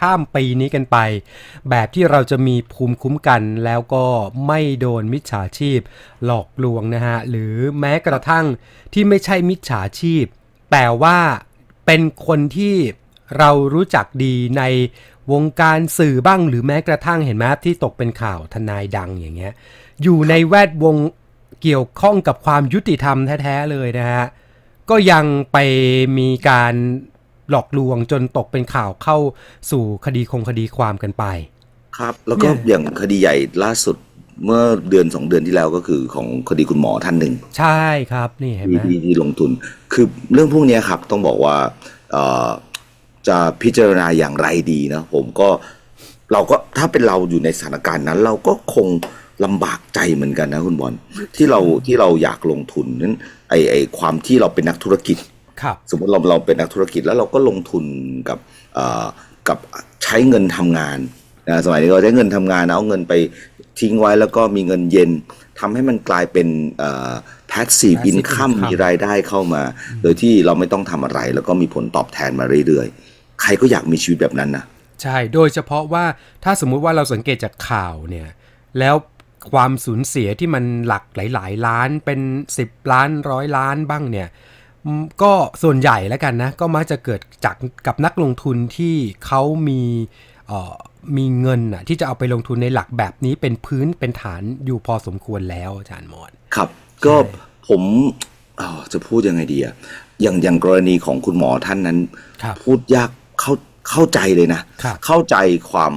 ข้ามปีนี้กันไป แบบที่เราจะมีภูมิคุ้มกันแล้วก็ไม่โดนมิจฉาชีพ หลอกลวงนะฮะ หรือแม้กระทั่งที่ไม่ใช่มิจฉาชีพ แต่ว่าเป็นคนที่เรารู้จักดีในวงการสื่อบ้างหรือแม้กระทั่งเห็นไหมที่ตกเป็นข่าวทนายดังอย่างเงี้ย อยู่ในแวดวงเกี่ยวข้องกับความยุติธรรมแท้ ๆ เลยนะฮะ ก็ยังไปมีการ หลอกลวงจนตกเป็นข่าวเข้าสู่คดีคงคดีความกันไป ครับ แล้วก็เนี่ยอย่างคดีใหญ่ล่าสุดเมื่อเดือนสองเดือนที่แล้วก็คือของคดีคุณหมอท่านหนึ่งใช่ครับนี่เห็นไหที่มที่ที่ลงทุน คือเรื่องพวกเนี้ยครับต้องบอกว่าเอ่อจะพิจารณาอย่างไรดีนะผมก็เราก็ถ้าเป็นเราอยู่ในสถานการณ์นั้น เราก็คงลำบากใจเหมือนกันนะคุณบอลที่เราที่เราอยากลงทุนนั้นไอไอความที่เราเป็นนักธุรกิจครับ สมมติเราเราเป็นนักธุรกิจแล้วเราก็ลงทุนกับเอ่อกับใช้เงินทำงานนะสมัยนี้เราใช้เงินทำงานเอาเงินไปทิ้งไว้แล้วก็มีเงินเย็นทำให้มันกลายเป็นเอ่อ passive passive income income มีรายได้เข้ามา โดยที่เราไม่ต้องทำอะไร แล้วก็มีผลตอบแทนมาเรื่อยๆ ใครก็อยากมีชีวิตแบบนั้นนะใช่ โดยเฉพาะว่าถ้าสมมุติว่าเราสังเกตจากข่าวเนี่ย แล้วความสูญเสียที่มันหลักหลาย ๆ ล้านเป็น 10 ล้านร้อยล้านบ้างเนี่ยอืม ก็ส่วนใหญ่แล้วกันนะ ก็มักจะเกิดจากกับนักลงทุนที่เขามีเอ่อมีเงินน่ะที่จะเอาไปลงทุนในหลักแบบนี้เป็นพื้นเป็นฐานอยู่พอสมควรแล้วอาจารย์หมอนครับ ก็ผมเอ่อจะพูดยังไงดีอะอย่างอย่างกรณีของคุณหมอท่านนั้นครับพูดยากเข้าเข้าใจเลยนะครับเข้าใจความ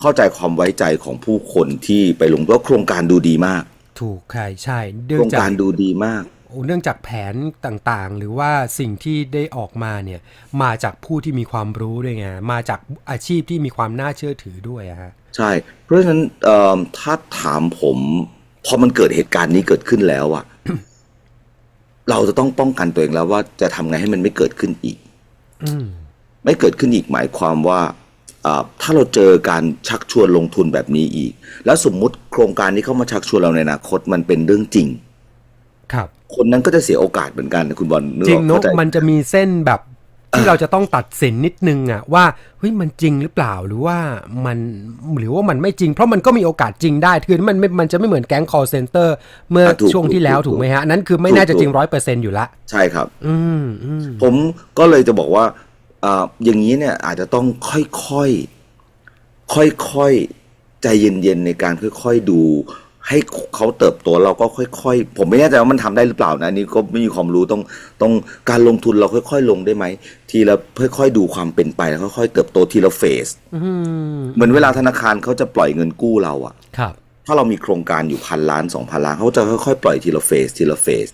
เข้าใจความไว้ใจของผู้คนที่ไปลงเพราะโครงการดูดีมาก ถูกใช่ใช่โคเนื่อรงงจากการดูดีมากโอ้ เนื่องจากแผนต่างๆ หรือว่าสิ่งที่ได้ออกมาเนี่ยมาจากผู้ที่มีความรู้ด้วยไงมาจากอาชีพที่มีความน่าเชื่อถือด้วยอะฮะใช่ เพราะฉะนั้นเอิ่มถ้าถามผมพอมันเกิดเหตุการณ์นี้เกิดขึ้นแล้วอะเราจะต้องป้องกันตัวเองแล้วว่าจะทำไงให้มันไม่เกิดขึ้นอีกอืมไม่เกิดขึ้นอีกหมายความว่าอ่าถ้าเราเจอการชักชวนลงทุนแบบนี้อีก แล้วสมมุติโครงการนี้เข้ามาชักชวนเราในอนาคตมันเป็นเรื่องจริง ครับ คนนั้นก็จะเสียโอกาสเหมือนกันนะคุณบอลนึกจริองอกเนอะเข้าใจมันจะมีเส้นแบบที่เราจะต้องตัดสินนิดนึงอะว่าเฮ้ยมันจริงหรือเปล่าหรือว่ามันหรือว่ามันไม่จริง เพราะมันก็มีโอกาสจริงได้คือมันไม่มันจะไม่เหมือนแก๊ง call center เมื่ออะถูกช่วงที่แล้วถูกถูกไหมฮะอันนั้นคือไม่น่าจะจริงร้อยเปอร์เซ็นต์อยู่ละใช่ครับอืมอืมผมก็เลยจะบอกว่าอ่าอย่างนี้เนี่ยอาจจะต้องค่อยๆค่อยๆใจเย็นๆในการค่อย ๆดู ให้เขาเติบโตเราก็ค่อย ๆ ผมไม่แน่ใจว่ามันทำได้หรือเปล่านะอันนี่ก็ไม่มีความรู้ต้องต้องการลงทุนเราค่อย ๆ ลงได้ไหมทีละค่อยๆดูความเป็นไปแล้วค่อยๆเติบโตทีละเฟสอืมเหมือนเวลาธนาคารเขาจะปล่อยเงินกู้เราอะครับ ถ้าเรามีโครงการอยู่พันล้านสองพันล้านเขาจะค่อยๆปล่อยทีละเฟสทีละเฟส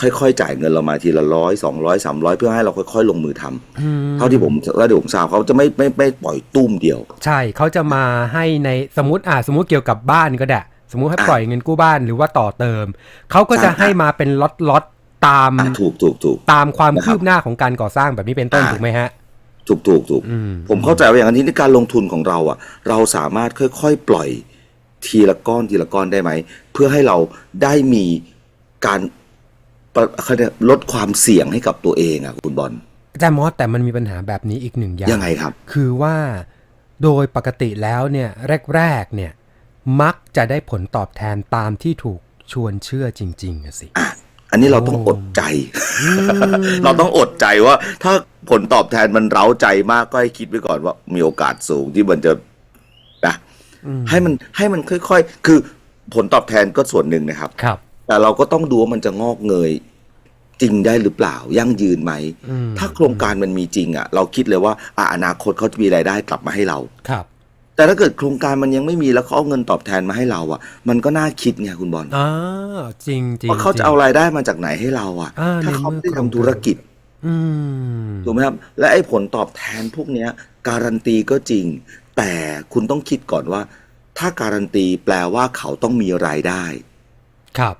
ค่อยๆจ่ายเงินเรามาทีละร้อยสองร้อยสามร้อยเพื่อให้เราค่อยๆ ลงมือทำเท่าที่ผมเท่าที่ผมทราบเขาจะไม่ไม่ไม่ปล่อยตุ้มเดียว ใช่เขาจะมาให้ในสมมติอ่าสมมติเกี่ยวกับบ้านก็ได้ สมมุติให้อะปล่อยเงินกู้บ้านหรือว่าต่อเติม เขาก็จะใช่ให้มาเป็นล็อตล็อตตามอะถูกถูกถูกตามความนะครับคืบหน้าของการก่อสร้างแบบนี้เป็นต้นอะถูกไหมฮะ ถูกถูกถูกอืมผมเข้าใจว่าอย่างนี้ในการลงทุนของเราอะ เราสามารถค่อยๆปล่อยทีละก้อนทีละก้อนได้ไหม เพื่อให้เราได้มีการประเขาเรียกลดความเสี่ยงให้กับตัวเองอะคุณบอลอาจารย์มอสแต่มันมีปัญหาแบบนี้อีกหนึ่งอย่างยังไงครับ คือว่าโดยปกติแล้วเนี่ยแรกๆเนี่ย มักจะได้ผลตอบแทนตามที่ถูกชวนเชื่อจริงๆอะสิอะอันนี้เราต้องอดใจ เราต้องอดใจว่า ถ้าผลตอบแทนมันเร้าใจมากก็ให้คิดไว้ก่อนว่า มีโอกาสสูงที่มันจะนะให้มันให้มันค่อย ๆ คือผลตอบแทนก็ส่วนหนึ่งนะครับ ครับ แต่เราก็ต้องดูว่ามันจะงอกเงยจริงได้หรือเปล่ายั่งยืนไหมอืมถ้าโครงการมันมีจริงอะ เราคิดเลยว่าอะอนาคตเขาจะมีรายได้กลับมาให้เรา ครับ แต่ถ้าเกิดโครงการมันยังไม่มีแล้วเขาเอาเงินตอบแทนมาให้เราอะ มันก็น่าคิดไงคุณบอลอ่าจริงจริงว่าเขาจะเอารายได้มาจากไหนให้เราอะอ่าถ้าเขาในไม่เมื่อได้ทำธุรกิจอืมถูกไหมครับ และไอ้ผลตอบแทนพวกเนี้ย การันตีก็จริง แต่คุณต้องคิดก่อนว่า ถ้าการันตีแปลว่าเขาต้องมีรายได้ ครับ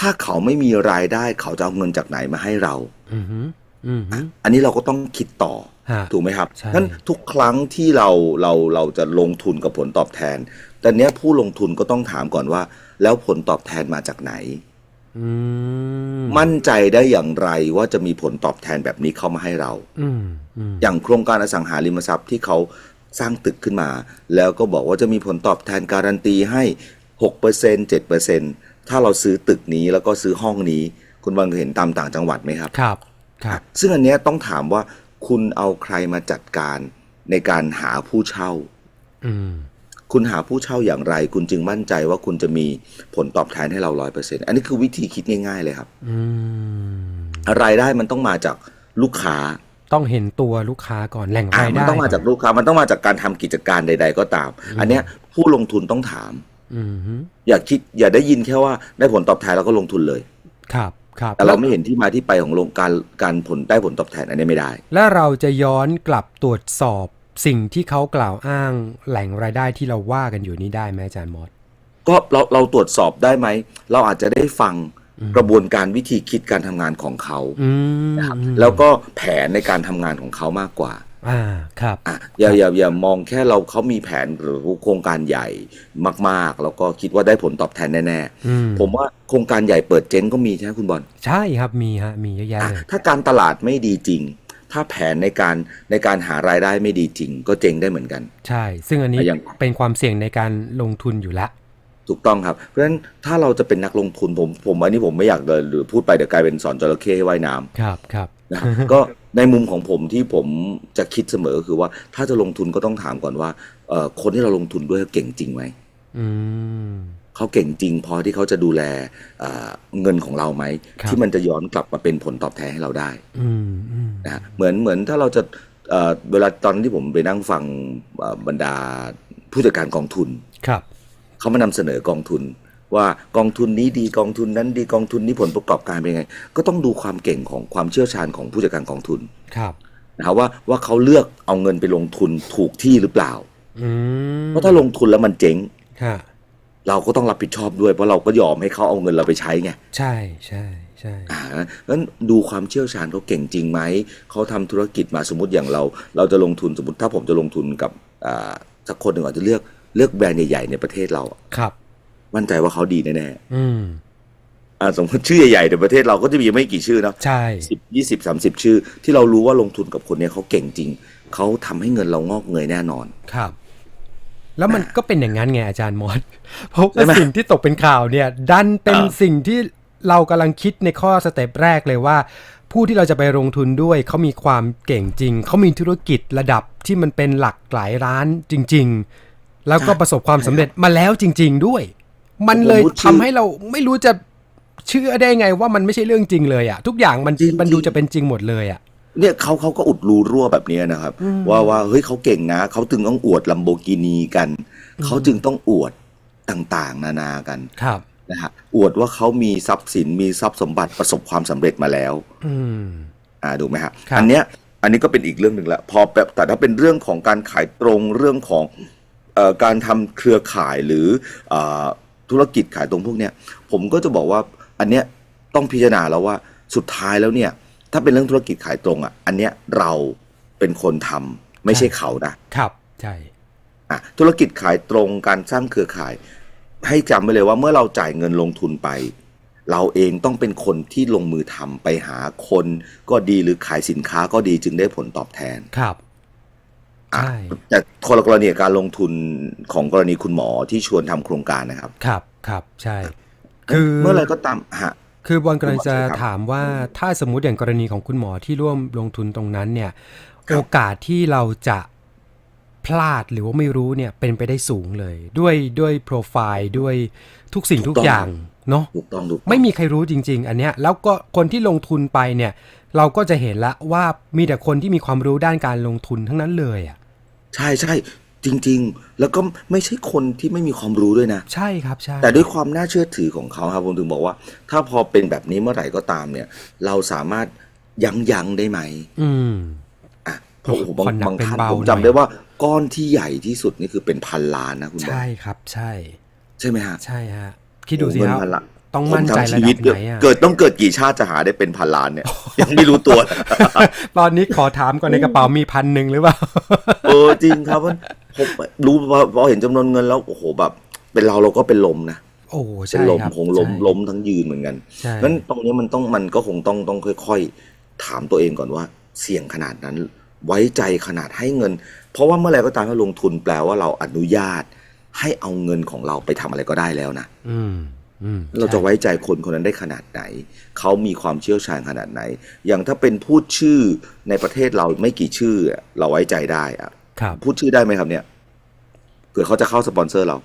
ถ้าเขาไม่มีรายได้ เขาจะเอาเงินจากไหนมาให้เรา อือหืออือหืออันนี้เราก็ต้องคิดต่อฮะ ถูกไหมครับใช่งั้นทุกครั้งที่เราเราเราจะลงทุนกับผลตอบแทน แต่เนี้ยผู้ลงทุนก็ต้องถามก่อนว่า แล้วผลตอบแทนมาจากไหนอืมมั่นใจได้อย่างไรว่าจะมีผลตอบแทนแบบนี้เข้ามาให้เราอืมอืมอย่างโครงการอสังหาริมทรัพย์ที่เขาสร้างตึกขึ้นมา แล้วก็บอกว่าจะมีผลตอบแทนการันตีให้6% 7%ถ้าเราซื้อตึกนี้แล้วก็ซื้อห้องนี้ คุณบอลเคยเห็นตามต่างจังหวัดไหมครับ ครับ ครับ ซึ่งอันเนี้ยต้องถามว่า คุณเอาใครมาจัดการในการหาผู้เช่าอืมคุณหาผู้เช่าอย่างไร คุณจึงมั่นใจว่าคุณจะมีผลตอบแทนให้เราร้อยเปอร์เซ็นต์อันนี้คือวิธีคิดง่าย ๆ เลยครับอืมรายได้มันต้องมาจากลูกค้า ต้องเห็นตัวลูกค้าก่อนแหล่งอะรายมันได้ต้องมาจากลูกค้า มันต้องมาจากการทำกิจการใด ๆ ก็ตาม อันเนี้ยผู้ลงทุนต้องถามอืมฮึอย่าคิด อย่าได้ยินแค่ว่าได้ผลตอบแทนแล้วก็ลงทุนเลย ครับ ครับแต่เราไม่เห็นที่มาที่ไปของโรงการการผลได้ผลตอบแทนอันนี้ไม่ได้ และเราจะย้อนกลับตรวจสอบสิ่งที่เขากล่าวอ้างแหล่งรายได้ที่เราว่ากันอยู่นี้ได้ไหมอาจารย์มอสก็เราเราตรวจสอบได้ไหม เราอาจจะได้ฟังกระบวนการวิธีคิดการทำงานของเขาอืมนะครับแล้วก็แผนในการทำงานของเขามากกว่า อ่าครับอะอย่าอย่าอย่ามองแค่เราเขามีแผนหรือโครงการใหญ่มาก ๆ แล้วก็คิดว่าได้ผลตอบแทนแน่อืม ๆผมว่าโครงการใหญ่เปิดเจ๊งก็มีใช่ไหมคุณบอล ใช่ครับมีฮะมีเยอะแยะอะเลยถ้าการตลาดไม่ดีจริง ถ้าแผนในการในการหารายได้ไม่ดีจริง ก็เจ๊งได้เหมือนกัน ใช่ ซึ่งอันนี้อย่าง เป็นความเสี่ยงในการลงทุนอยู่แล้วถูกต้องครับ เพราะฉะนั้นถ้าเราจะเป็นนักลงทุนผมผมอันนี้ผมไม่อยากเลยหรือพูดไปเดี๋ยวกลายเป็นสอนจระเข้ให้ว่ายน้ำครับครับ นะครับก็ในมุมของผมที่ผมจะคิดเสมอคือว่าถ้าจะลงทุนก็ต้องถามก่อนว่าเอ่อคนที่เราลงทุนด้วยเก่งจริงไหมอืมเขาเก่งจริงพอที่เขาจะดูแลเอ่อเงินของเราไหมครับที่มันจะย้อนกลับมาเป็นผลตอบแทนให้เราได้อืมอืมนะฮะเหมือนเหมือนถ้าเราจะเอ่อเวลาตอนที่ผมไปนั่งฟังเอ่อบรรดาผู้จัดการกองทุนครับเขามานำเสนอกองทุน ว่ากองทุนนี้ดีกองทุนนั้นดีกองทุนนี้ผลประกอบการเป็นไง ก็ต้องดูความเก่งของความเชี่ยวชาญของผู้จัดการกองทุนครับนะครับว่าว่าเขาเลือกเอาเงินไปลงทุนถูกที่หรือเปล่าอืมเพราะถ้าลงทุนแล้วมันเจ๊งฮะเราก็ต้องรับผิดชอบด้วยเพราะเราก็ยอมให้เขาเอาเงินเราไปใช้ไงใช่ใช่ใช่อ่างั้นดูความเชี่ยวชาญเขาเก่งจริงไหมเขาทำธุรกิจมาสมมติอย่างเรา เราจะลงทุนสมมติถ้าผมจะลงทุนกับอ่าสักคนหนึ่งอาจจะเลือกเลือกแบรนด์ใหญ่ๆในประเทศเราครับ มั่นใจว่าเขาดีแน่ๆอืมอ่าสมมติชื่อใหญ่ๆในประเทศเราก็จะมีไม่กี่ชื่อเนาะใช่สิบยี่สิบสามสิบชื่อ ที่เรารู้ว่าลงทุนกับคนเนี้ยเขาเก่งจริง เขาทำให้เงินเรางอกเงยแน่นอนครับ แล้วมันก็เป็นอย่างนั้นไงอาจารย์มอสเพราะใช่ว่าไหมสิ่งที่ตกเป็นข่าวเนี่ย ดันเป็นอ่าสิ่งที่เรากำลังคิดในข้อสเต็ปแรกเลยว่า ผู้ที่เราจะไปลงทุนด้วยเขามีความเก่งจริง เขามีธุรกิจระดับที่มันเป็นหลักหลายร้านจริง ๆ แล้วก็ประสบความสำเร็จมาแล้วจริง ๆ ด้วย มันเลยทำให้เราไม่รู้จะเชื่อได้ไงว่ามันไม่ใช่เรื่องจริงเลยอะทุกอย่างมันจริงๆมันดูจะเป็นจริงหมดเลยอะเนี่ยเขาเขาก็อุดรูรั่วแบบเนี้ยนะครับ ว่าว่าเฮ้ยเขาเก่งนะเขาถึงต้องอวดลัมโบกินีกัน เขาจึงต้องอวดต่างๆ นานากันครับนะฮะอวดว่าเขามีทรัพย์สินมีทรัพย์สมบัติประสบความสำเร็จมาแล้ว อืมอ่าดูไหมฮะครับอันเนี้ย อันนี้ก็เป็นอีกเรื่องหนึ่งละพอแบบแต่ถ้าเป็นเรื่องของการขายตรงเรื่องของเอ่อการทำเครือข่ายหรือเอ่อ ธุรกิจขายตรงพวกเนี้ยผมก็จะบอกว่าอันเนี้ยต้องพิจารณาแล้วว่าสุดท้ายแล้วเนี่ย ถ้าเป็นเรื่องธุรกิจขายตรงอะ อันเนี้ยเราเป็นคนทำไม่ใช่เขานะครับใช่อะธุรกิจขายตรงการสร้างเครือข่าย ให้จำไว้เลยว่าเมื่อเราจ่ายเงินลงทุนไป เราเองต้องเป็นคนที่ลงมือทำไปหาคนก็ดีหรือขายสินค้าก็ดีจึงได้ผลตอบแทนครับอะ ใช่แต่คนละกรณีกับการลงทุนของกรณีคุณหมอที่ชวนทำโครงการนะครับ ครับครับใช่ คือเมื่อไหรก็ตามฮะคือบอลกำลังจะคุณหมอครับถามว่าถ้าสมมุติอย่างกรณีของคุณหมอที่ร่วมลงทุนตรงนั้นเนี่ยครับโอกาสที่เราจะพลาดหรือว่าไม่รู้เนี่ยเป็นไปได้สูงเลย ด้วยด้วยโปรไฟล์ด้วยทุกสิ่งทุกอย่าง เนาะถูกต้องถูกต้องไม่มีใครรู้จริง ๆ อันเนี้ยแล้วก็คนที่ลงทุนไปเนี่ย เราก็จะเห็นละว่ามีแต่คนที่มีความรู้ด้านการลงทุนทั้งนั้นเลยอะใช่ใช่จริง ๆ แล้วก็ไม่ใช่คนที่ไม่มีความรู้ด้วยนะ ใช่ครับใช่แต่ด้วยความน่าเชื่อถือของเขาครับผมถึงบอกว่า ถ้าพอเป็นแบบนี้เมื่อไหร่ก็ตามเนี่ย เราสามารถยั้งยั้งได้ไหม อืมอะเพราะโอ้โหบางผ่อนหนักบางเป็นท่านเบาผมหน่อยจำได้ว่าก้อนที่ใหญ่ที่สุดนี่คือเป็นพันล้านนะคุณบอลใช่ครับ ใช่ ใช่ไหมฮะใช่ฮะ คิดดูสิโอ้คเงิรับนพันล้านต้องมั่นใจผระทำชีดัวิตบไหนอะเกิดต้องเกิดกี่ชาติจะหาได้เป็นพันล้านเนี่ย ยังไม่รู้ตัว ตอนนี้ขอถามก่อนในกระเป๋ามีพันหนึ่งหรือเปล่าเออจริงครับมันผมรู้พอพอเห็นจำนวนเงินแล้วโอ้โหแบบ เป็นเราเราก็เป็นลมนะโอ้เป็นใช่ลมครับคงล้มใช่ล้มทั้งยืนเหมือนกันใช่นั้นตรงนี้มันต้องมันก็คงต้องต้องค่อย ๆ ถามตัวเองก่อนว่า เสี่ยงขนาดนั้น ไว้ใจขนาดให้เงิน เพราะว่าเมื่อไหรก็ตามที่ลงทุนแปลว่าเราอนุญาต ให้เอาเงินของเราไปทำอะไรก็ได้แล้วนะอืมอืมเราจะใช่ไว้ใจคนคนนั้นได้ขนาดไหน เขามีความเชี่ยวชาญขนาดไหน อย่างถ้าเป็นพูดชื่อในประเทศเราไม่กี่ชื่ออะเราไว้ใจได้อะครับพูดชื่อได้ไหมครับเนี่ยเผื่อเขาจะเข้าสปอนเซอร์เรา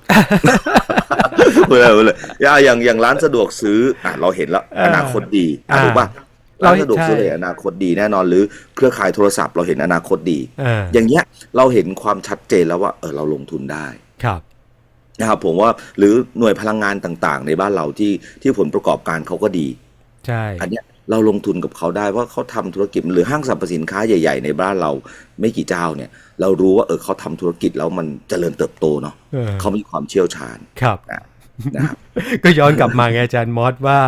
พูดเลยพูดเลยอย่างอย่างอย่างร้านสะดวกซื้ออะเราเห็นแล้วเอออนาคตดีอะอ่าถูกป่ะเราร้านสะดวกซื้อใช่เลยอนาคตดีแน่นอนหรือเครือข่ายโทรศัพท์เราเห็นอนาคตดีอ่าอย่างเงี้ยเราเห็นความชัดเจนแล้วว่าเออเราลงทุนได้ครับ นะครับผมว่าหรือหน่วยพลังงานต่างๆ ในบ้านเราที่ที่ผลประกอบการเขาก็ดี ใช่ อันเนี้ยเราลงทุนกับเขาได้ว่าเขาทำธุรกิจหรือห้างสรรพสินค้าใหญ่ ๆ ในบ้านเราไม่กี่เจ้าเนี่ย เรารู้ว่าเออเขาทำธุรกิจแล้วมันเจริญเติบโตเนาะเออเขามีความเชี่ยวชาญครับนะครับก็ย้อนกลับมาไงอาจารย์มอสว่า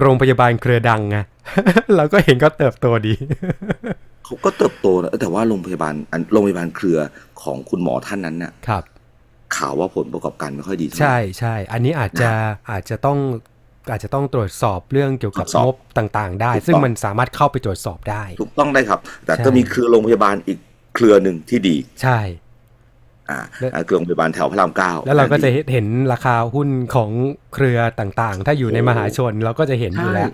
โรงพยาบาลเครือดังไงเราก็เห็นก็เติบโตดีเขาก็เติบโตนะแต่ว่าโรงพยาบาลอันโรงพยาบาลเครือของคุณหมอท่านนั้นน่ะครับ ข่าวว่าผลประกอบการไม่ค่อยดีเท่าไหร่ใช่ใช่อันนี้อาจจะอาจจะต้องอาจจะต้องตรวจสอบเรื่องเกี่ยวกับตรวจสอบงบต่างๆ ได้ถูกต้องซึ่งมันสามารถเข้าไปตรวจสอบได้ ถูกต้องได้ครับ แต่ใช่ก็มีเครือโรงพยาบาลอีกเครือหนึ่งที่ดี ใช่อ่าและอ่าเครือโรงพยาบาลแถวพระรามเก้าแล้วเราก็จะดีเห็นราคาหุ้นของเครือต่างๆ ถ้าอยู่ในโอ้มหาชนเราก็จะเห็นอยู่แล้ว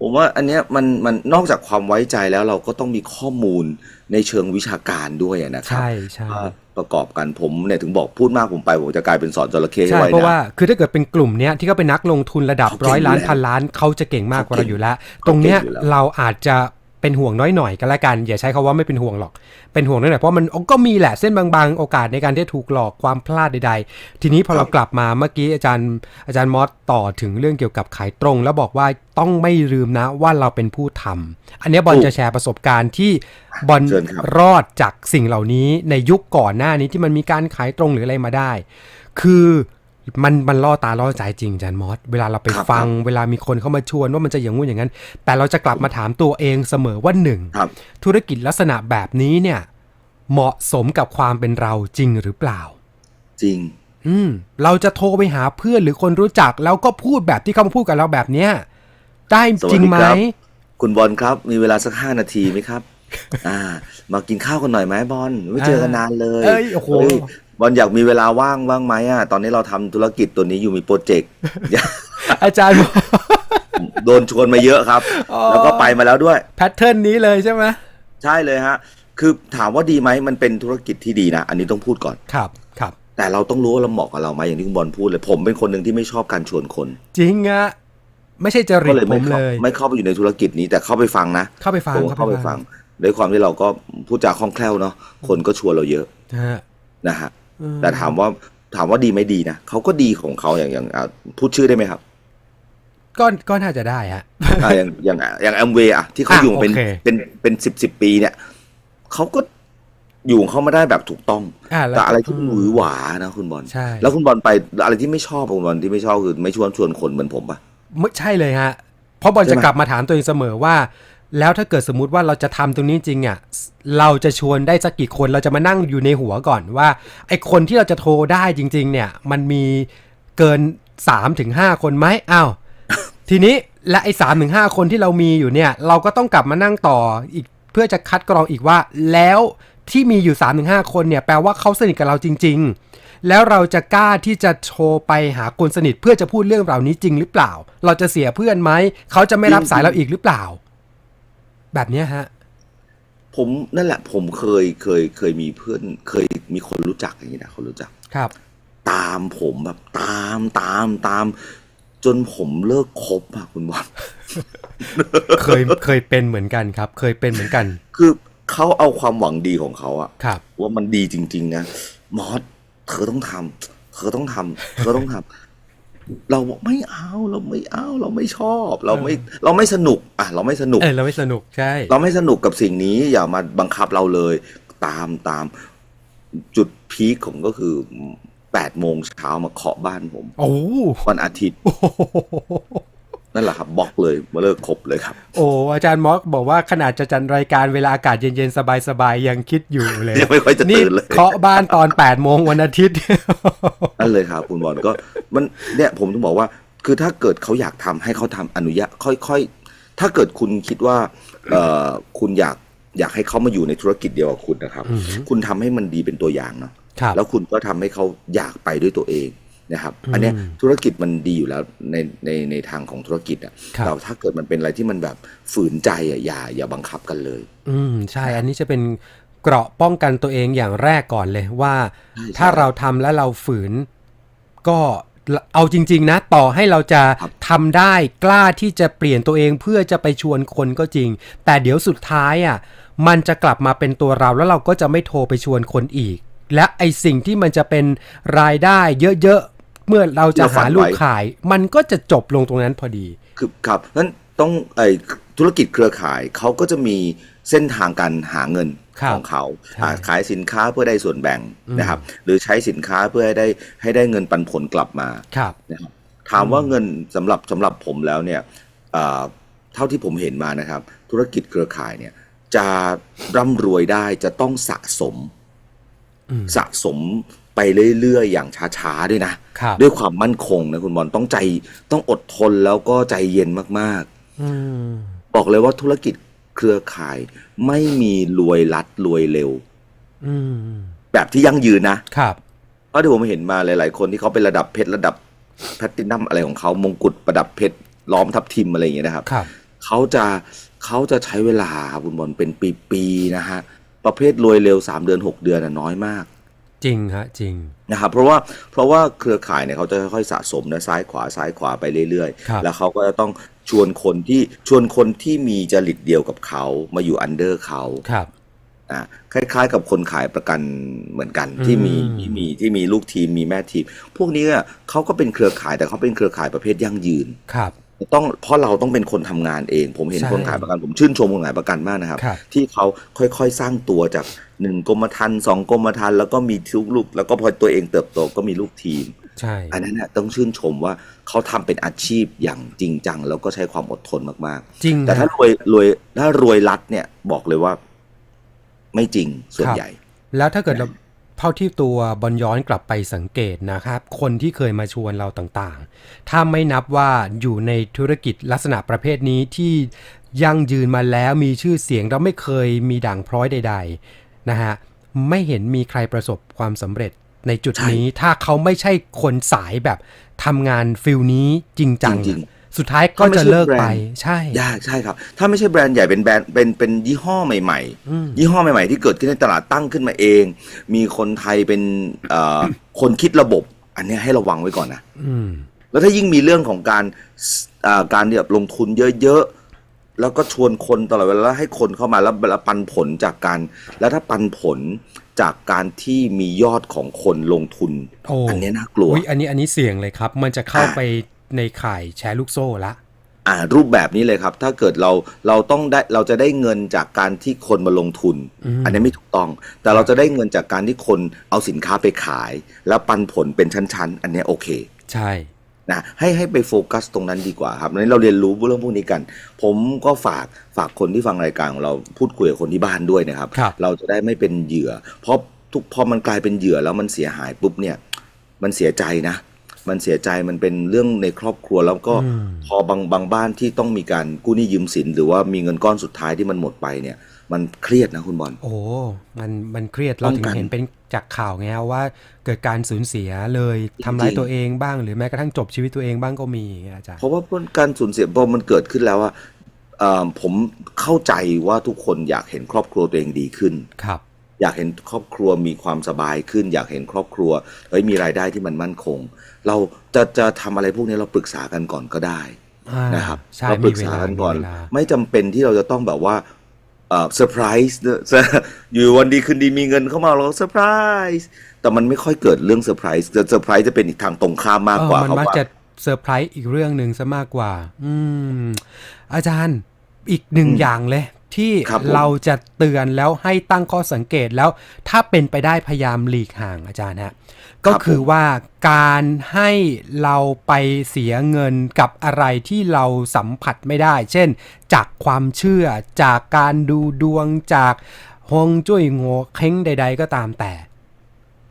ผมว่าอันเนี้ยมันมันนอกจากความไว้ใจแล้วเราก็ต้องมีข้อมูลในเชิงวิชาการด้วยอะนะครัใช่ใช่ว่า ประกอบกันผมเนี่ยถึงบอกพูดมากผมไปผมจะกลายเป็นสอนจระเข้ให้ใช่ไว้เพราะว่านะคือถ้าเกิดเป็นกลุ่มเนี้ยที่เขาเป็นนักลงทุนระดับเขาเก่งร้อยล้านอยู่แล้วพันล้านเขาจะเก่งมากกว่าเขาเราเก่งอยู่แล้วเขาตรงเนี้ยเก่งอยู่แล้วเราอาจจะ เป็นห่วงน้อยหน่อยกันละกัน อย่าใช้คาว่าไม่เป็นห่วงหรอก เป็นห่วงน้อยหน่อยเพราะมันก็มีแหละเส้นบางๆ โอกาสในการที่จะถูกหลอกความพลาดใด ๆ ทีนี้พอเรากลับมาเมื่อกี้อาจารย์อาจารย์มอสต่อถึงเรื่องเกี่ยวกับขายตรง แล้วบอกว่าต้องไม่ลืมนะว่าเราเป็นผู้ทำอันเนี้ยบอลถูกจะแชร์ประสบการณ์ที่บอลเชิญครับรอดจากสิ่งเหล่านี้ในยุคก่อนหน้านี้ที่มันมีการขายตรงหรืออะไรมาได้ คือ มันมันล่อตาล่อใจจริงอาจารย์มอสเวลาเราไปครับฟังครับเวลามีคนเข้ามาชวนว่ามันจะอย่างงู้นอย่างนั้น แต่เราจะกลับมาถามตัวเองเสมอว่าหนึ่งครับธุรกิจลักษณะแบบนี้เนี่ย เหมาะสมกับความเป็นเราจริงหรือเปล่า จริง อืม เราจะโทรไปหาเพื่อนหรือคนรู้จัก แล้วก็พูดแบบที่เขามาพูดกับเราแบบเนี้ยได้สวัสดีจริงไหมครับคุณบอลครับ มีเวลาสักห้านาทีไหมครับ อ่า มากินข้าวกันหน่อยไหมบอลไม่เจอกันนานเลยเอ้ยโอ้โหเฮ้ย บอลอยากมีเวลาว่างบ้างไหมอะตอนนี้เราทำธุรกิจตัวนี้อยู่มีโปรเจกต์อาจารย์บอกโดนชวนมาเยอะครับอ๋อแล้วก็ไปมาแล้วด้วยแพทเทิร์นนี้เลยใช่ไหมใช่เลยฮะ คือถามว่าดีไหมมันเป็นธุรกิจที่ดีนะ อันนี้ต้องพูดก่อนครับครับ แต่เราต้องรู้ว่าเราเหมาะกับเราไหมอย่างที่คุณบอลพูดเลย ผมเป็นคนหนึ่งที่ไม่ชอบการชวนคน จริงอะไม่ใช่จริก็ตเลยผไม่มเข้าเลย ไม่เข้าไปอยู่ในธุรกิจนี้แต่เข้าไปฟังนะ เข้าไปฟังผมก็เข้าไปฟังด้วยความที่เราก็พูดจาคล่องแคล่วเนาะคนก็ชวนเราเยอะนะฮะนะฮะอืม แต่ถามว่าถามว่าดีไหมดีนะเขาก็ดีของเขาอย่างอย่างอะพูดชื่อได้ไหมครับ ก็ก็น่าจะได้ฮะอะอย่างอย่างอย่างแอมเวย์อะที่เขาอะอยู่มาเป็นโอเคเป็นเป็นสิบสิบปีเนี่ยเขาก็อยู่ของเขามาได้แบบถูกต้องอ่าแล้วแต่อะไรที่หวือหวานะคุณบอลใช่แล้วคุณบอลไปอะไรที่ไม่ชอบคุณบอลที่ไม่ชอบคือไม่ชวนชวนคนเหมือนผมปะไม่ใช่เลยฮะเพราะบอลใช่จะไหมกลับมาถามตัวเองเสมอว่า แล้วถ้าเกิดสมมุติว่าเราจะทำตรงนี้จริงอะเราจะชวนได้สักกี่คนเราจะมานั่งอยู่ในหัวก่อนว่าไอคนที่เราจะโทรได้จริง ๆ เนี่ย มันมีเกิน3าถึงหคนไหมอ้าวทีนี้และไอ้สามถึงห้าคนที่เรามีอยู่เนี่ย เราก็ต้องกลับมานั่งต่ออีกเพื่อจะคัดกรองอีกว่า แล้วที่มีอยู่3ามถึงห้าคนเนี่ยแปลว่าเขาสนิทกับเราจริง ๆ แล้วเราจะกล้าที่จะโทรไปหาคนสนิทเพื่อจะพูดเรื่องเหล่านี้จริงหรือเปล่า เราจะเสียเพื่อนไหมเขาจะไม่รับสายเราอีกหรือเปล่า แบบเนี้ยฮะ ผมนั่นแหละ ผมเคยเคยเคยมีเพื่อน เคยมีคนรู้จักอย่างนี้นะคนรู้จัก ครับ ตามผมแบบตามตามตาม จนผมเลิกคบอะคุณบอลเคยเคยเป็นเหมือนกันครับ เคยเป็นเหมือนกัน คือเขาเอาความหวังดีของเขาอะครับ ว่ามันดีจริง ๆ นะมอสเธอต้องทำเธอต้องทำเธอต้องทำ เราบอกไม่เอาเราไม่เอาเราไม่ชอบ เราไม่เราไม่สนุกอะเราไม่สนุกเออเราไม่สนุกใช่ เราไม่สนุกกับสิ่งนี้อย่ามาบังคับเราเลยตามตามจุดพีคของก็คือแปดโมงเช้ามาเคาะบ้านผมโอ้โหวันอาทิตย์ นั่นแหละครับบล็อกเลยมาเลิกคบเลยครับ โอ้อาจารย์มอกบอกว่าขนาดจะจัดรายการเวลาอากาศเย็นๆ สบายๆ ยังคิดอยู่เลยยังไม่ค่อยจะนี่ตื่นเลยเคาะบ้านตอน8ปดโมงวันอาทิตย์นั่นเลยครับ คุณบอลก็มันเนี่ยผมต้องบอกว่า คือถ้าเกิดเขาอยากทำให้เขาทำอนุญาตค่อยๆ ถ้าเกิดคุณคิดว่าเอ่อคุณอยากอยากให้เขามาอยู่ในธุรกิจเดียวกับคุณนะครับอืมคุณทำให้มันดีเป็นตัวอย่างเนาะครับแล้วคุณก็ทำให้เขาอยากไปด้วยตัวเอง นะครับอืมอันเนี้ยธุรกิจมันดีอยู่แล้วในในในทางของธุรกิจอะครับ แต่ถ้าเกิดมันเป็นอะไรที่มันแบบฝืนใจอะอย่าอย่าบังคับกันเลย อืมใช่อันนี้จะเป็นเกราะป้องกันตัวเองอย่างแรกก่อนเลยว่า ใช่ถ้าใช่เราทำแล้วเราฝืน ก็เอาจริง ๆ นะ ต่อให้เราจะครับ ทำได้กล้าที่จะเปลี่ยนตัวเองเพื่อจะไปชวนคนก็จริง แต่เดี๋ยวสุดท้ายอะมันจะกลับมาเป็นตัวเราแล้วเราก็จะไม่โทรไปชวนคนอีก และไอสิ่งที่มันจะเป็นรายได้เยอะๆ เมื่อเราจะหาลูกขาย มันก็จะจบลงตรงนั้นพอดี คือครับนั้นต้องไอธุรกิจเครือข่ายเขาก็จะมีเส้นทางการหาเงินครับของเขาใช่อ่าขายสินค้าเพื่อได้ส่วนแบ่งอืมนะครับ หรือใช้สินค้าเพื่อให้ได้ให้ได้เงินปันผลกลับมาครับนะครับถามว่าเงินสำหรับสำหรับผมแล้วเนี่ยอ่าเท่าที่ผมเห็นมานะครับ ธุรกิจเครือข่ายเนี่ย จะร่ำรวยได้จะต้องสะสมอืมสะสม ไปเรื่อยๆ อย่างช้าๆด้วยนะ ครับด้วยความมั่นคงนะคุณบอลต้องใจต้องอดทนแล้วก็ใจเย็นมากอืมๆ บอกเลยว่าธุรกิจเครือข่ายไม่มีรวยรัดรวยเร็ว อืมแบบที่ยั่งยืนนะ ครับ เพราะที่ผมเห็นมาหลาย ๆ คนที่เขาเป็นระดับเพชรระดับแพลตตินัมอะไรของเขามงกุฎประดับเพชรล้อมทับทิมอะไรอย่างเงี้ยนะครับ ครับ เขาจะเขาจะใช้เวลาครับคุณบอลเป็นปี ๆ นะฮะ ประเภทรวยเร็ว 3 เดือน 6 เดือนน่ะน้อยมาก จริงฮะจริงนะครับเพราะว่าเพราะว่าเครือข่ายเนี่ยเขาจะค่อยๆสะสมนะซ้ายขวาซ้ายขวาไปเรื่อยครับๆแล้วเขาก็จะต้องชวนคนที่ชวนคนที่มีจริตเดียวกับเขามาอยู่อันเดอร์เขาครับอ่าคล้าย ๆ กับคนขายประกันเหมือนกันอืมที่มีที่มีที่มีลูกทีมมีแม่ทีม พวกนี้อะเขาก็เป็นเครือข่ายแต่เขาเป็นเครือข่ายประเภทยั่งยืนครับ ต้องเพราะเราต้องเป็นคนทำงานเอง ผมเห็นใช่คนขายประกันผมชื่นชมคนขายประกันมากนะครับครับ ที่เขาค่อยๆสร้างตัวจากหนึ่งกรมธรรม์สองกรมธรรม์แล้วก็มีทุกลูก แล้วก็พอตัวเองเติบโตก็มีลูกทีมใช่อันนั้นน่ะต้องชื่นชมว่าเขาทำเป็นอาชีพอย่างจริงจัง แล้วก็ใช้ความอดทนมากจริงๆแต่ถ้าฮะรวยรวยถ้ารวยรัดเนี่ยบอกเลยว่า ไม่จริงส่วนครับใหญ่ แล้วถ้าเกิดเรา เท่าที่ตัวบอลย้อนกลับไปสังเกตนะครับ คนที่เคยมาชวนเราต่างๆ ถ้าไม่นับว่าอยู่ในธุรกิจลักษณะประเภทนี้ที่ยั่งยืนมาแล้วมีชื่อเสียงเราไม่เคยมีด่างพร้อยใด ๆ นะฮะ ไม่เห็นมีใครประสบความสำเร็จในจุดนี้ ถ้าเขาไม่ใช่คนสายแบบทำงานฟิลนี้จริงจังจริง สุดท้ายก็จะเลิกไปใช่ยากใช่ครับ ถ้าไม่ใช่แบรนด์ใหญ่เป็นแบรนด์เป็นเป็นยี่ห้อใหม่อืมๆยี่ห้อใหม่ ๆ ที่เกิดขึ้นในตลาดตั้งขึ้นมาเอง มีคนไทยเป็นเอ่อคนคิดระบบ อันเนี้ยให้ระวังไว้ก่อนนะอืมแล้วถ้ายิ่งมีเรื่องของการอ่าการแบบลงทุนเยอะๆแล้วก็ชวนคนตลอดเวลาแล้วให้คนเข้ามาแล้วแล้วปันผลจากการ แล้วถ้าปันผลจากการที่มียอดของคนลงทุนโอ้อันเนี้ยน่ากลัวอุ๊ยอันนี้อันนี้เสี่ยงเลยครับ มันจะเข้าอะไป ในข่ายแชร์ลูกโซ่ละอ่ารูปแบบนี้เลยครับ ถ้าเกิดเราเราต้องได้เราจะได้เงินจากการที่คนมาลงทุนอืมอันนี้ไม่ถูกต้อง แต่เราจะได้เงินจากการที่คนเอาสินค้าไปขาย แล้วปันผลเป็นชั้นๆ อันเนี้ยโอเค ใช่นะให้ให้ไปโฟกัสตรงนั้นดีกว่าครับนั้นเราเรียนรู้เรื่องพวกนี้กัน ผมก็ฝากฝากคนที่ฟังรายการของเราพูดคุยกับคนที่บ้านด้วยนะครับครับเราจะได้ไม่เป็นเหยื่อ เพราะทุกพอมันกลายเป็นเหยื่อแล้วมันเสียหายปุ๊บเนี่ย มันเสียใจนะ มันเสียใจมันเป็นเรื่องในครอบครัวแล้วก็อืม พอบางบางบ้านที่ต้องมีการกู้หนี้ยืมสิน หรือว่ามีเงินก้อนสุดท้ายที่มันหมดไปเนี่ย มันเครียดนะคุณบอล โอ้ มันมันเครียดเราป้องถึงกันเห็นเป็นจากข่าวไงว่าเกิดการสูญเสียเลยทำร้ายจริงๆตัวเองบ้างหรือแม้กระทั่งจบชีวิตตัวเองบ้างก็มีอาจารย์ เพราะว่าการสูญเสียพอมันเกิดขึ้นแล้วอะเอ่อผมเข้าใจว่าทุกคนอยากเห็นครอบครัวตัวเองดีขึ้น ครับ อยากเห็นครอบครัวมีความสบายขึ้น อยากเห็นครอบครัวเฮ้ยมีรายได้ที่มันมั่นคง เราจะจะทำอะไรพวกนี้เราปรึกษากันก่อนก็ได้อ่านะครับใช่เราปมีรึกเวษาลากันมีก่อนเวลา ไม่จำเป็นที่เราจะต้องแบบว่าเอ่อเซอร์ไพรส์อยู่วันดีคืนดีมีเงินเข้ามาเราเซอร์ไพรส์แต่มันไม่ค่อยเกิดเรื่องเซอร์ไพรส์จะเซอร์ไพรส์จะเป็นอีกทางตรงข้ามมากกว่าเออมันเขามักว่า จะเซอร์ไพรส์อีกเรื่องหนึ่งซะมากกว่า อืม อาจารย์อีกหนึ่งอืมอย่างเลย ที่ครับผม เราจะเตือนแล้วให้ตั้งข้อสังเกตแล้ว ถ้าเป็นไปได้พยายามหลีกห่างอาจารย์ฮะ ก็คือว่าการให้เราไปเสียเงินกับอะไรที่เราสัมผัสไม่ได้ เช่น จากความเชื่อจากการดูดวงจากฮงจุ้ยโงเค้งใด ๆ ก็ตามแต่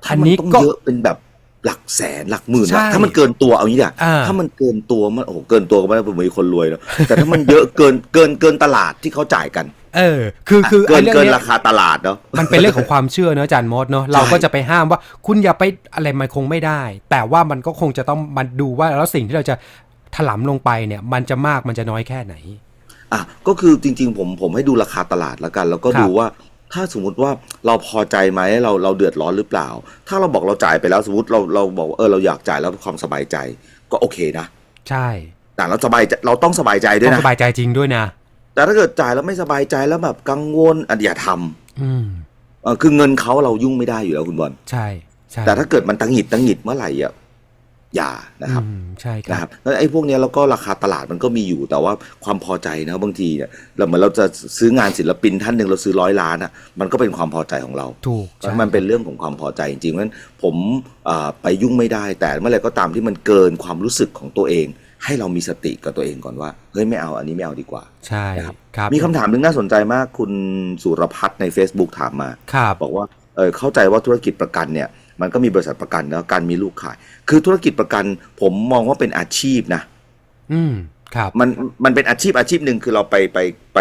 อันนี้ก็เยอะเป็นแบบ หลักแสนหลักหมื่นใช่นะถ้ามันเกินตัวเอางี้ดีกว่าอ่า ถ้ามันเกินตัวมันโอ้โหเกินตัวก็ไม่ได้เป็นมีคนรวยแล้วแต่ถ้ามันเยอะเกินเกินเกินตลาดที่เขาจ่ายกันเออ คือคือเกินไอ้เกิเรื่อนงเนี้ยราคาตลาดเนาะ มันเป็นเรื่องของความเชื่อเนอะอาจารย์มดเนอะเราก็จะไปห้ามว่าคุณอย่าไปอะไรมันคงไม่ได้ แต่ว่ามันก็คงจะต้องมาดูว่าแล้วสิ่งที่เราจะถลำลงไปเนี่ย มันจะมากมันจะน้อยแค่ไหน อะก็คือจริงๆผมผมให้ดูราคาตลาดแล้วกัน แล้วก็ครับดูว่า ถ้าสมมุติว่าเราพอใจไหมเราเราเดือดร้อนหรือเปล่า ถ้าเราบอกเราจ่ายไปแล้วสมมติเราเราบอกว่าเออเราอยากจ่ายแล้วความสบายใจ ก็โอเคนะ ใช่แต่เราสบายใจเราต้องสบายใจด้วต้ยองนะสบายใจจริงด้วยนะ แต่ถ้าเกิดจ่ายแล้วไม่สบายใจแล้วแบบกังวลอะอย่าทำอืมเออคือเงินเขาเรายุ่งไม่ได้อยู่แล้วคุณบอลใช่ใช่แต่ถ้าเกิดมันตังหิดตังหิดเมื่อไหร่อะอ ย่านะครับอืมใช่คนะครัรับบแล้วไอ้พวกเนี้ยแล้วก็ราคาตลาดมันก็มีอยู่แต่ว่าความพอใจนะบางทีเนี่ยเราเหมือนเราจะซื้องานศิลปินท่านหนึ่งเราซื้อร้อยล้านอะมันก็เป็นความพอใจของเราถูกใช่มันเป็นเรื่องของความพอใจจริงๆเพราะฉะนั้นผมอ่าไปยุ่งไม่ได้ แต่เมื่อไหรก็ตามที่มันเกินความรู้สึกของตัวเอง ให้เรามีสติกับตัวเองก่อนว่าเฮ้ยไม่เอาอันนี้ไม่เอาดีกว่า ใช่นะครับครับมีคำถามหนึ่งน่าสนใจมากคุณสุรพัฒน์ใน Facebook ถามมาครับบอกว่าเออเข้าใจว่าธุรกิจประกันเนี่ย มันก็มีบริษัทประกันแล้วการมีลูกขาย คือธุรกิจประกันผมมองว่าเป็นอาชีพนะ อืมครับมันมันเป็นอาชีพอาชีพหนึ่งคือเราไปไปไป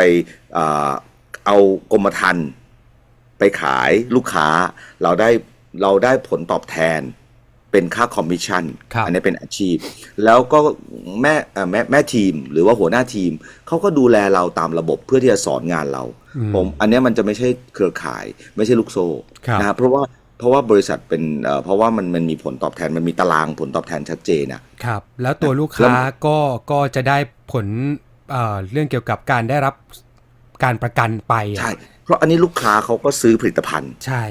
เอ่อเอากรมธรรม์ไปขายลูกค้า เราได้เราได้ผลตอบแทน เป็นค่าคอมมิชชั่นครับอันี้เป็นอาชีพ แล้วก็แม่เอ่อแม่แม่ทีมหรือว่าหัวหน้าทีมเขาก็ดูแลเราตามระบบเพื่อที่จะสอนงานเราอืมผมอันเนี้ยมันจะไม่ใช่เครือข่าย ไม่ใช่ลูกโซ่ครับนะครับเพราะว่า เพราะว่าบริษัทเป็นเอ่อเพราะว่ามันมันมีผลตอบแทนมันมีตารางผลตอบแทนชัดเจนนะครับ แล้วตัวลูกแล้วค้าก็ก็จะได้ผลเอ่อเรื่องเกี่ยวกับการได้รับการประกันไปอะใช่เพราะอันนี้ลูกค้าเขาก็ซื้อผลิตภัณฑ์ ใช่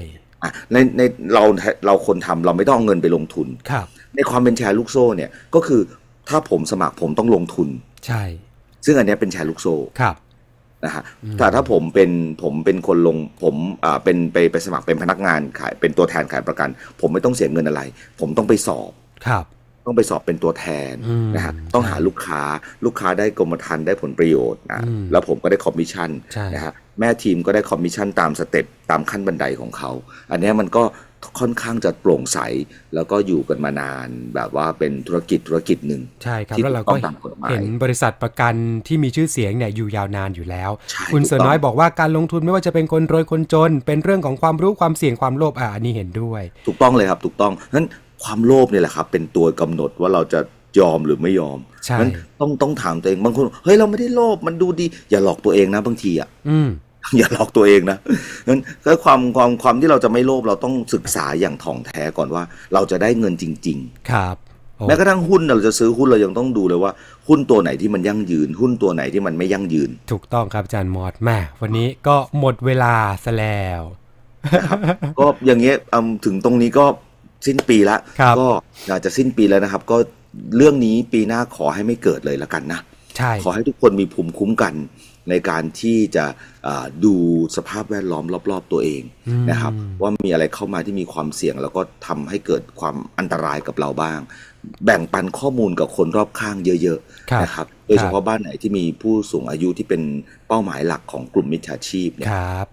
อะในในเราเราคนทำเราไม่ต้องเอาเงินไปลงทุนครับ ในความเป็นแชร์ลูกโซ่เนี่ยก็คือถ้าผมสมัครผมต้องลงทุน ใช่ ซึ่งอันเนี้ยเป็นแชร์ลูกโซ่ครับ นะฮะแต่ถ้าผมเป็นผมเป็นคนลงผมอ่าเป็นไปไปสมัครเป็นพนักงานขายเป็นตัวแทนขายประกัน ผมไม่ต้องเสียเงินอะไร ผมต้องไปสอบครับ ต้องไปสอบเป็นตัวแทนอืมนะฮะต้องหาลูกค้าลูกค้าได้กรมธรรม์ได้ผลประโยชน์นะอืมแล้วผมก็ได้คอมมิชชั่นใช่นะฮะแม่ทีมก็ได้คอมมิชชั่นตามสเต็ปตามขั้นบันไดของเขา อันเนี้ยมันก็ ค่อนข้างจะโปร่งใส แล้วก็อยู่กันมานานแบบว่าเป็นธุรกิจธุรกิจหนึ่งใช่ครับที่แล้วเราถูกต้ก็องตามกฎหมายเห็นบริษัทประกันที่มีชื่อเสียงเนี่ยอยู่ยาวนานอยู่แล้วใช่คุณถูกเสือต้องน้อยบอกว่าการลงทุนไม่ว่าจะเป็นคนรวยคนจน เป็นเรื่องของความรู้ความเสี่ยงความโลภอะอันนี้เห็นด้วย ถูกต้องเลยครับถูกต้องนั้นความโลภเนี่ยแหละครับ เป็นตัวกำหนดว่าเราจะยอมหรือไม่ยอมใช่นั้นต้องต้องถามตัวเองบางคนเฮ้ยเราไม่ได้โลภมันดูดี อย่าหลอกตัวเองนะบางทีอะ อืมอย่าหลอกตัวเองนะนั้นก็ความความความที่เราจะไม่โลภเราต้องศึกษาอย่างถ่องแท้ก่อนว่า เราจะได้เงินจริงครับโอ้ๆแม้กระทั่งหุ้นเราจะซื้อหุ้นเรายังต้องดูเลยว่า หุ้นตัวไหนที่มันยั่งยืน หุ้นตัวไหนที่มันไม่ยั่งยืน ถูกต้องครับอาจารย์มอดแม่วันนี้ก็หมดเวลาซะแล้วก็อย่างเงี้ยอืมถึงตรงนี้ก็สิ้นปีละครับก็อยากจะสิ้นปีแล้วนะครับ ก็เรื่องนี้ปีหน้าขอให้ไม่เกิดเลยละกันนะใช่ขอให้ทุกคนมีภูมิคุ้มกัน ในการที่จะอ่าดูสภาพแวดล้อมรอบ ๆตัวเองนะครับ ว่ามีอะไรเข้ามาที่มีความเสี่ยง แล้วก็ทำให้เกิดความอันตรายกับเราบ้าง แบ่งปันข้อมูลกับคนรอบข้างเยอะครับๆนะครับโดยเฉพาะบ้านไหนที่มีผู้สูงอายุที่เป็นเป้าหมายหลักของกลุ่มมิจฉาชีพเนี่ยครับ